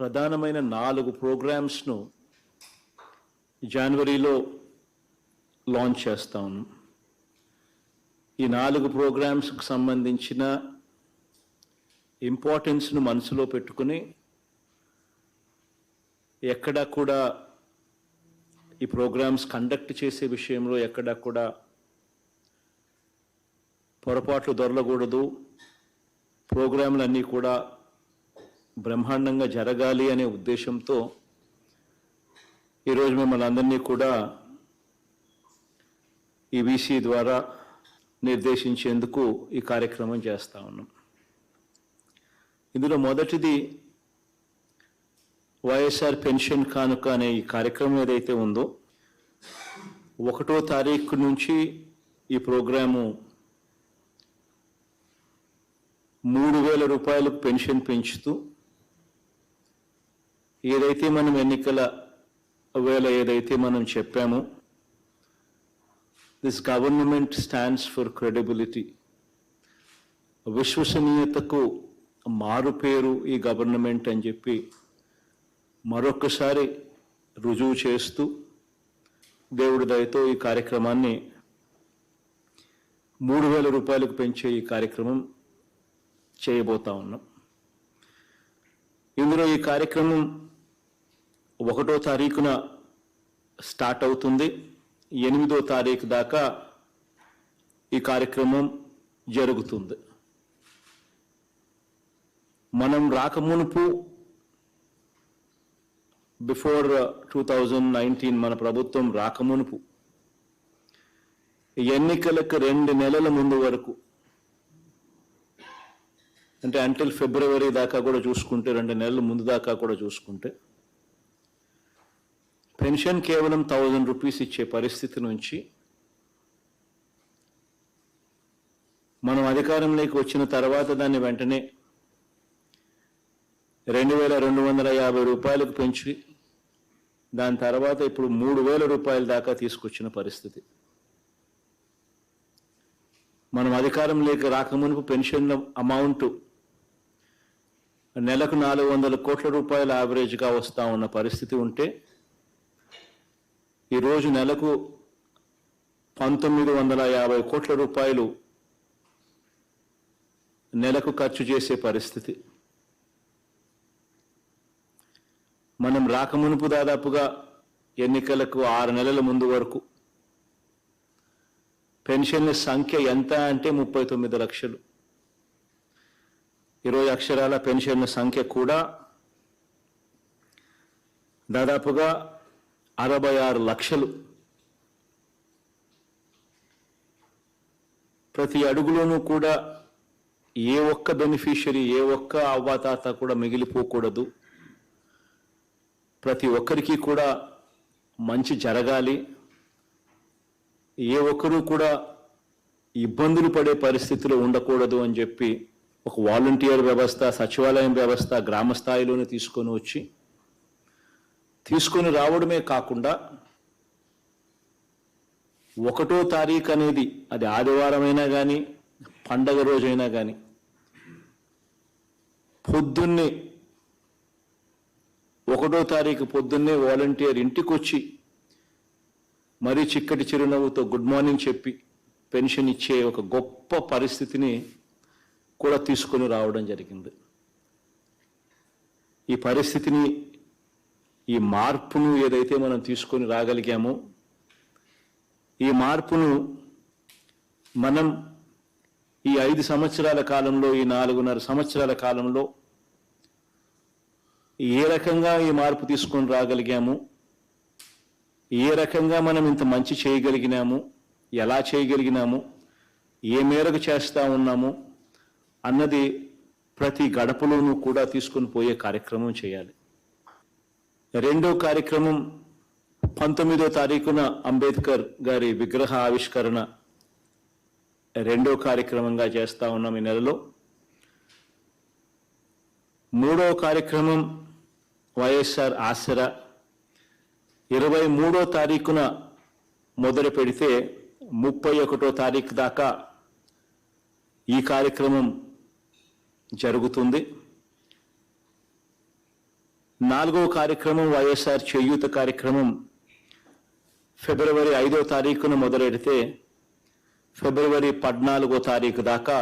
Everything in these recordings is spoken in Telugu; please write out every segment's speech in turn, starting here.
ప్రధానమైన నాలుగు ప్రోగ్రామ్స్ను జనవరిలో లాంచ్ చేస్తా. ఉన్నాం ఈ నాలుగు ప్రోగ్రామ్స్కి సంబంధించిన ఇంపార్టెన్స్ను మనసులో పెట్టుకుని ఎక్కడా కూడా ఈ ప్రోగ్రామ్స్ కండక్ట్ చేసే విషయంలో ఎక్కడా కూడా పొరపాట్లు దొరలకూడదు. ప్రోగ్రాంలన్నీ కూడా బ్రహ్మాండంగా జరగాలి అనే ఉద్దేశంతో ఈరోజు మిమ్మల్ని అందరినీ కూడా ఈ వీసీ ద్వారా నిర్దేశించేందుకు ఈ కార్యక్రమం చేస్తా ఉన్నాం. ఇందులో మొదటిది వైఎస్ఆర్ పెన్షన్ కానుక అనే ఈ కార్యక్రమం ఏదైతే ఉందో ఒకటో తారీఖు నుంచి ఈ ప్రోగ్రాము మూడు వేల రూపాయలకు పెన్షన్ పెంచుతూ ఏదైతే మనం ఎన్నికల వేళ ఏదైతే మనం చెప్పామో this government stands for credibility విశ్వసనీయతకు మారు పేరు ఈ గవర్నమెంట్ అని చెప్పి మరొకసారి రుజువు చేస్తూ దేవుడి దయతో ఈ కార్యక్రమాన్ని మూడు వేల రూపాయలకు పెంచే ఈ కార్యక్రమం చేయబోతా ఉన్నాం. ఇందులో ఈ కార్యక్రమం ఒకటో తారీఖున స్టార్ట్ అవుతుంది. ఎనిమిదో తారీఖు దాకా ఈ కార్యక్రమం జరుగుతుంది. మనం రాకమునుపు బిఫోర్ టూ థౌజండ్ నైన్టీన్ మన ప్రభుత్వం రాకమునుపు ఎన్నికలకు రెండు నెలల ముందు వరకు అంటే అంటిల్ ఫిబ్రవరి దాకా కూడా చూసుకుంటే రెండు నెలల ముందు దాకా కూడా చూసుకుంటే పెన్షన్ కేవలం థౌజండ్ రూపీస్ ఇచ్చే పరిస్థితి నుంచి మనం అధికారంలోకి వచ్చిన తర్వాత దాన్ని వెంటనే రెండు వేల రెండు వందల యాభై రూపాయలకు పెంచి దాని తర్వాత ఇప్పుడు మూడు వేల రూపాయల దాకా తీసుకొచ్చిన పరిస్థితి. మనం అధికారంలోకి రాకమునుపు పెన్షన్ అమౌంట్ నెలకు నాలుగు వందల కోట్ల రూపాయల యావరేజ్గా వస్తూ ఉన్న పరిస్థితి ఉంటే ఈరోజు నెలకు పంతొమ్మిది వందల యాభై కోట్ల రూపాయలు నెలకు ఖర్చు చేసే పరిస్థితి. మనం రాకమునుపు దాదాపుగా ఎన్నికలకు ఆరు నెలల ముందు వరకు పెన్షన్ల సంఖ్య ఎంత అంటే ముప్పై తొమ్మిది లక్షలు. ఇరవై అక్షరాల పెన్షన్ల సంఖ్య కూడా దాదాపుగా అరవై ఆరు లక్షలు. ప్రతి అడుగులోనూ కూడా ఏ ఒక్క బెనిఫిషియరీ ఏ ఒక్క అవ్వాతాత కూడా మిగిలిపోకూడదు. ప్రతి ఒక్కరికి కూడా మంచి జరగాలి. ఏ ఒక్కరూ కూడా ఇబ్బందులు పడే పరిస్థితిలో ఉండకూడదు అని చెప్పి ఒక వాలంటీర్ వ్యవస్థ సచివాలయం వ్యవస్థ గ్రామ స్థాయిలోనే తీసుకొని వచ్చి తీసుకొని రావడమే కాకుండా ఒకటో తారీఖు అనేది అది ఆదివారమైనా కానీ పండగ రోజైనా కానీ పొద్దున్నే ఒకటో తారీఖు పొద్దున్నే వాలంటీర్ ఇంటికి వచ్చి మరీ చిక్కటి చిరునవ్వుతో గుడ్ మార్నింగ్ చెప్పి పెన్షన్ ఇచ్చే ఒక గొప్ప పరిస్థితిని కూడా తీసుకొని రావడం జరిగింది. ఈ పరిస్థితిని ఈ మార్పును ఏదైతే మనం తీసుకొని రాగలిగామో ఈ మార్పును మనం ఈ ఐదు సంవత్సరాల కాలంలో ఈ నాలుగున్నర సంవత్సరాల కాలంలో ఏ రకంగా ఈ మార్పు తీసుకొని రాగలిగాము? ఏ రకంగా మనం ఇంత మంచి చేయగలిగినాము? ఎలా చేయగలిగినాము? ఏ మేరకు చేస్తూ ఉన్నాము? అన్నది ప్రతి గడపలోనూ కూడా తీసుకొని పోయే కార్యక్రమం చేయాలి. రెండో కార్యక్రమం పంతొమ్మిదో తారీఖున అంబేద్కర్ గారి విగ్రహ ఆవిష్కరణ రెండో కార్యక్రమంగా చేస్తా ఉన్నాం ఈ నెలలో. మూడో కార్యక్రమం వైఎస్ఆర్ ఆసరా. ఇరవై మూడో తారీఖున మొదలు పెడితే ముప్పై ఒకటో తారీఖు దాకా ఈ కార్యక్రమం జరుగుతుంది. నాలుగవ కార్యక్రమం వైఎస్ఆర్ చేయూత కార్యక్రమం ఫిబ్రవరి ఐదో తారీఖున మొదలెడితే ఫిబ్రవరి పద్నాలుగో తారీఖు దాకా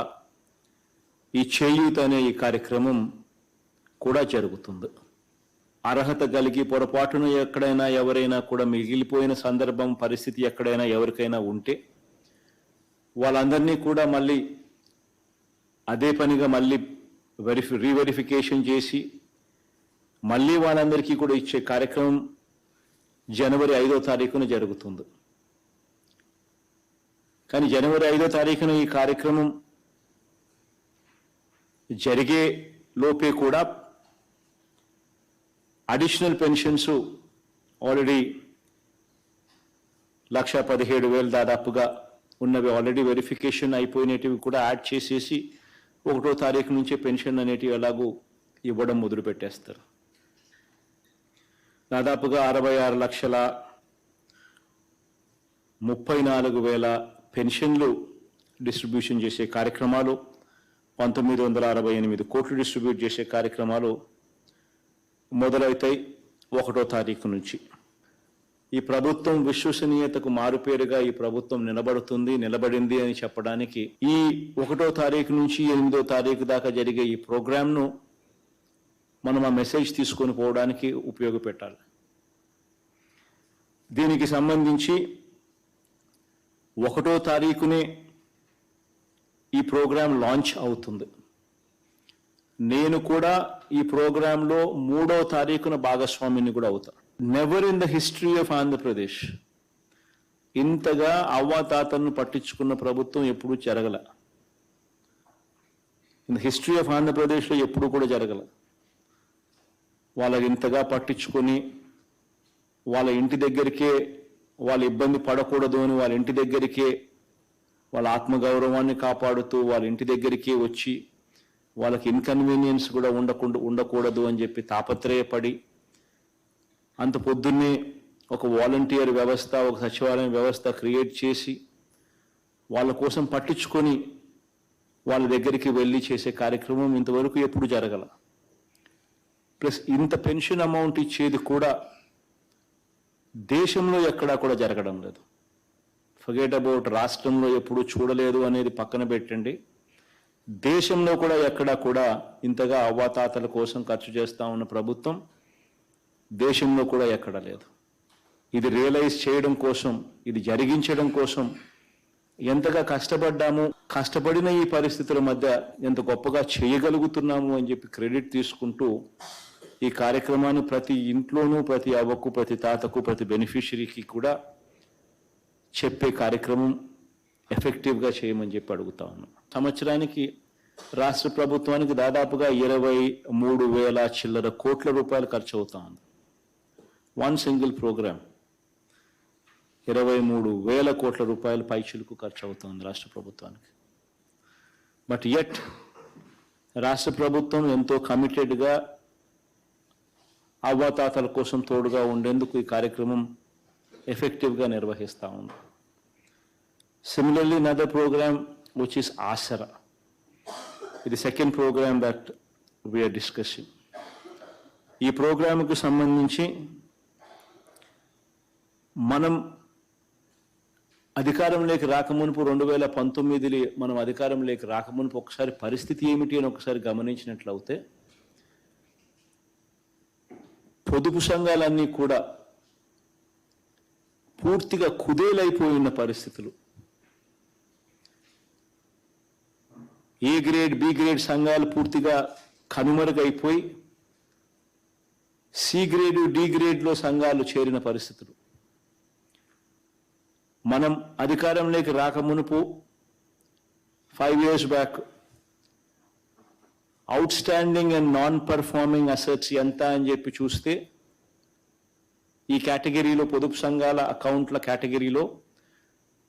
ఈ చేయూత అనే ఈ కార్యక్రమం కూడా జరుగుతుంది. అర్హత కలిగి పొరపాటున ఎక్కడైనా ఎవరైనా కూడా మిగిలిపోయిన సందర్భం పరిస్థితి ఎక్కడైనా ఎవరికైనా ఉంటే వాళ్ళందరినీ కూడా మళ్ళీ అదే పనిగా మళ్ళీ వెరిఫి రీవెరిఫికేషన్ చేసి మళ్ళీ వాళ్ళందరికీ కూడా ఇచ్చే కార్యక్రమం జనవరి ఐదో తారీఖున జరుగుతుంది. కానీ జనవరి ఐదో తారీఖున ఈ కార్యక్రమం జరిగే లోపే కూడా అడిషనల్ పెన్షన్స్ ఆల్రెడీ లక్ష పదిహేడు వేలు దాదాపుగా ఉన్నవి ఆల్రెడీ వెరిఫికేషన్ అయిపోయినటివి కూడా యాడ్ చేసేసి ఒకటో తారీఖు నుంచే పెన్షన్ అనేటివి ఎలాగూ ఇవ్వడం మొదలు పెట్టేస్తారు దాదాపుగా అరవై ఆరు లక్షల ముప్పై నాలుగు వేల పెన్షన్లు డిస్ట్రిబ్యూషన్ చేసే కార్యక్రమాలు పంతొమ్మిది వందల అరవై ఎనిమిది కోట్లు డిస్ట్రిబ్యూట్ చేసే కార్యక్రమాలు మొదలవుతాయి ఒకటో తారీఖు నుంచి. ఈ ప్రభుత్వం విశ్వసనీయతకు మారుపేరుగా ఈ ప్రభుత్వం నిలబడుతుంది నిలబడింది అని చెప్పడానికి ఈ ఒకటో తారీఖు నుంచి ఎనిమిదో తారీఖు దాకా జరిగే ఈ ప్రోగ్రాంను మనం ఆ మెసేజ్ తీసుకొని పోవడానికి ఉపయోగపెట్టాలి. దీనికి సంబంధించి ఒకటో తారీఖునే ఈ ప్రోగ్రాం లాంచ్ అవుతుంది. నేను కూడా ఈ ప్రోగ్రాంలో మూడో తారీఖున భాగస్వామిని కూడా అవుతా. Never in the history of Andhra Pradesh ఇంతగా అవ్వాతాతలను పట్టించుకున్న ప్రభుత్వం ఎప్పుడూ జరగల. ఇన్ ద హిస్టరీ ఆఫ్ ఆంధ్రప్రదేశ్లో ఎప్పుడూ కూడా జరగల. వాళ్ళని ఇంతగా పట్టించుకొని వాళ్ళ ఇంటి దగ్గరికే వాళ్ళ ఇబ్బంది పడకూడదు అని వాళ్ళ ఇంటి దగ్గరికే వాళ్ళ ఆత్మగౌరవాన్ని కాపాడుతూ వాళ్ళ ఇంటి దగ్గరికే వచ్చి వాళ్ళకి ఇన్కన్వీనియన్స్ కూడా ఉండకుండా ఉండకూడదు అని చెప్పి తాపత్రయపడి అంత పొద్దున్నే ఒక వాలంటీర్ వ్యవస్థ ఒక సచివాలయం వ్యవస్థ క్రియేట్ చేసి వాళ్ళ కోసం పట్టించుకొని వాళ్ళ దగ్గరికి వెళ్ళి చేసే కార్యక్రమం ఇంతవరకు ఎప్పుడు జరగల. ప్లస్ ఇంత పెన్షన్ అమౌంట్ ఇచ్చేది కూడా దేశంలో ఎక్కడా కూడా జరగడం లేదు. ఫగేట్ అబౌట్ రాష్ట్రంలో ఎప్పుడు చూడలేదు అనేది పక్కన పెట్టండి. దేశంలో కూడా ఎక్కడా కూడా ఇంతగా అవ్వాతాతల కోసం ఖర్చు చేస్తా ఉన్న ప్రభుత్వం దేశంలో కూడా ఎక్కడ లేదు. ఇది రియలైజ్ చేయడం కోసం ఇది జరిగించడం కోసం ఎంతగా కష్టపడ్డాము కష్టపడిన ఈ పరిస్థితుల మధ్య ఎంత గొప్పగా చేయగలుగుతున్నాము అని చెప్పి క్రెడిట్ తీసుకుంటూ ఈ కార్యక్రమాన్ని ప్రతి ఇంట్లోనూ ప్రతి అవ్వకు ప్రతి తాతకు ప్రతి బెనిఫిషరీకి కూడా చెప్పే కార్యక్రమం ఎఫెక్టివ్గా చేయమని చెప్పి అడుగుతా ఉన్నాం. సంవత్సరానికి రాష్ట్ర ప్రభుత్వానికి దాదాపుగా ఇరవై మూడు వేల చిల్లర కోట్ల రూపాయలు ఖర్చు అవుతా ఉంది. వన్ సింగిల్ ప్రోగ్రామ్ ఇరవై మూడు వేల కోట్ల రూపాయల పైచులకు ఖర్చు అవుతుంది రాష్ట్ర ప్రభుత్వానికి. బట్ ఎట్ రాష్ట్ర ప్రభుత్వం ఎంతో కమిటెడ్గా అవ్వాతాతల కోసం తోడుగా ఉండేందుకు ఈ కార్యక్రమం ఎఫెక్టివ్గా నిర్వహిస్తూ ఉంది. Similarly another program which is Aasara ఇది second program that we are discussing ఈ ప్రోగ్రాముకు సంబంధించి మనం అధికారంలోకి రాకమునుపు రెండు వేల పంతొమ్మిది మనం అధికారంలోకి రాకమునుపు ఒకసారి పరిస్థితి ఏమిటి అని ఒకసారి గమనించినట్లయితే పొదుపు సంఘాలన్నీ కూడా పూర్తిగా కుదేలైపోయిన పరిస్థితులు. ఏ గ్రేడ్ బి గ్రేడ్ సంఘాలు పూర్తిగా కనుమరుగైపోయి సి గ్రేడ్ డి గ్రేడ్లో సంఘాలు చేరిన పరిస్థితులు. మనం అధికారంలోకి రాకమునుపు five years back outstanding and non performing assets ఎంత అని చెప్పి చూస్తే ఈ కేటగిరీలో పొదుపు సంఘాల అకౌంట్ల కేటగిరీలో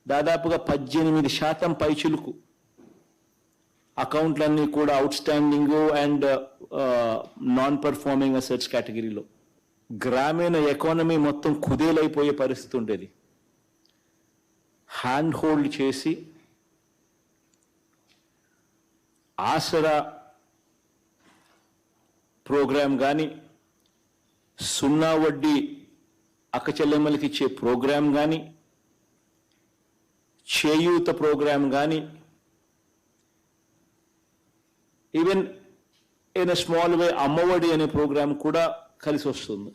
దాదాపుగా పద్దెనిమిది శాతం పైచులకు అకౌంట్లన్నీ కూడా outstanding and non performing assets కేటగిరీలో. గ్రామీణ ఎకానమీ మొత్తం కుదేలైపోయే పరిస్థితి ఉండేది. హ్యాండ్ హోల్డ్ చేసి ఆసరా ప్రోగ్రామ్ కానీ సున్నా వడ్డీ అక్క చెల్లెమ్మలకి ఇచ్చే ప్రోగ్రాం కానీ చేయూత ప్రోగ్రాం కానీ even in small way Amma Vodi అనే ప్రోగ్రాం కూడా కలిసి వస్తుంది.